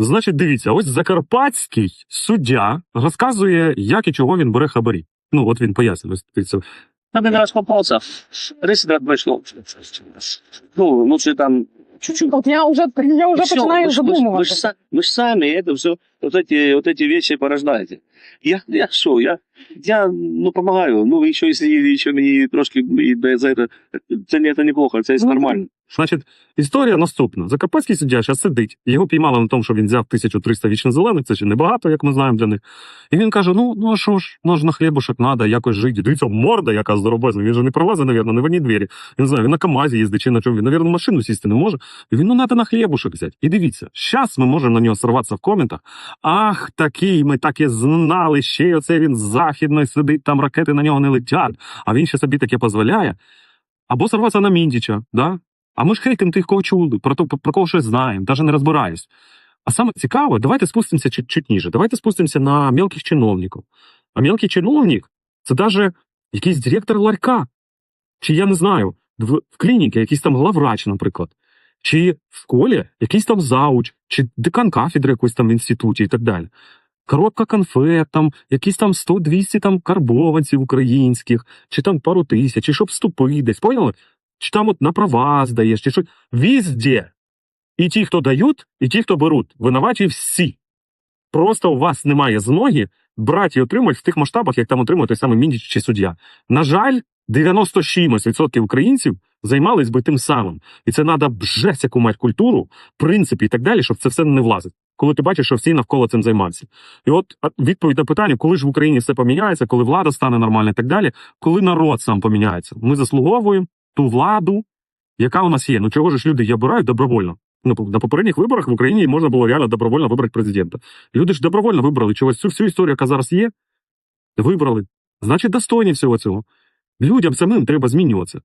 Значить, дивіться, ось закарпатський суддя розказує, як і чого він бере хабарі. Ну, от він пояснює. ось дивіться. Там один раз попался. Рис раз вышло. Ну, лучше там чуть-чуть. От я вже я вже И всё, починаю вы ж- вы ж- Вы, же, задумуватися. са- вы ж сами это все, вот эти, вот эти вещи порождаете. Я, я что, я, я, ну, помогаю. Ну, еще если еще мне трошки и да, за это, это, не- это неплохо, это Ну, нормально. Значить, історія наступна. Закарпатський суддя зараз сидить. Його піймали на тому, що він взяв 1300 вічно зелених, це ще небагато, як ми знаємо для них. І він каже: ну, ну а що ж, ну ж на хлібушек треба, якось жити. Дивіться, морда яка здоровезна. Він же не пролазить, навірно, не в одній двері. Він знає, він на КАМАЗі їздить чи на чому. Він, в машину сісти не може. І він, ну, треба на хлібушек взяти. І дивіться, зараз ми можемо на нього сорватися в коментах. Ах, такий, ми так і знали, ще й оце він з сидить, там ракети на нього не летять, а він ще собі таке дозволяє. Або сорватися на Міндіча, да? А ми ж хейтим тих, кого чули, про, то, про кого щось знаємо, навіть не розбираюсь. А саме цікаве, давайте спустимося чуть, чуть ніже. Давайте спустимося на мелких чиновників. А мелкий чиновник це навіть якийсь директор ларька. Чи я не знаю, в, в клініці якийсь там главврач, наприклад. Чи в школі якийсь там зауч, чи декан кафедри якоїсь там в інституті і так далі. Коробка конфет, там якісь там 100-200 там карбованців українських, чи там пару тисяч, чи щоб вступити десь, поняли? Чи там от на права здаєш, чи що. Везде. І ті, хто дають, і ті, хто беруть. Винуваті всі. Просто у вас немає змоги брати і отримати в тих масштабах, як там отримує той самий Міндіч чи суддя. На жаль, 96% українців займались би тим самим. І це треба бжесть яку мати культуру, принципи і так далі, щоб це все не влазить. Коли ти бачиш, що всі навколо цим займаються. І от відповідь на питання, коли ж в Україні все поміняється, коли влада стане нормальна і так далі, коли народ сам поміняється. Ми заслуговуємо ту владу, яка у нас є. Ну чого ж люди її обирають добровольно? Ну, на попередніх виборах в Україні можна було реально добровольно вибрати президента. Люди ж добровольно вибрали чогось цю всю історію, яка зараз є, вибрали. Значить, достойні всього цього. Людям самим треба змінюватися.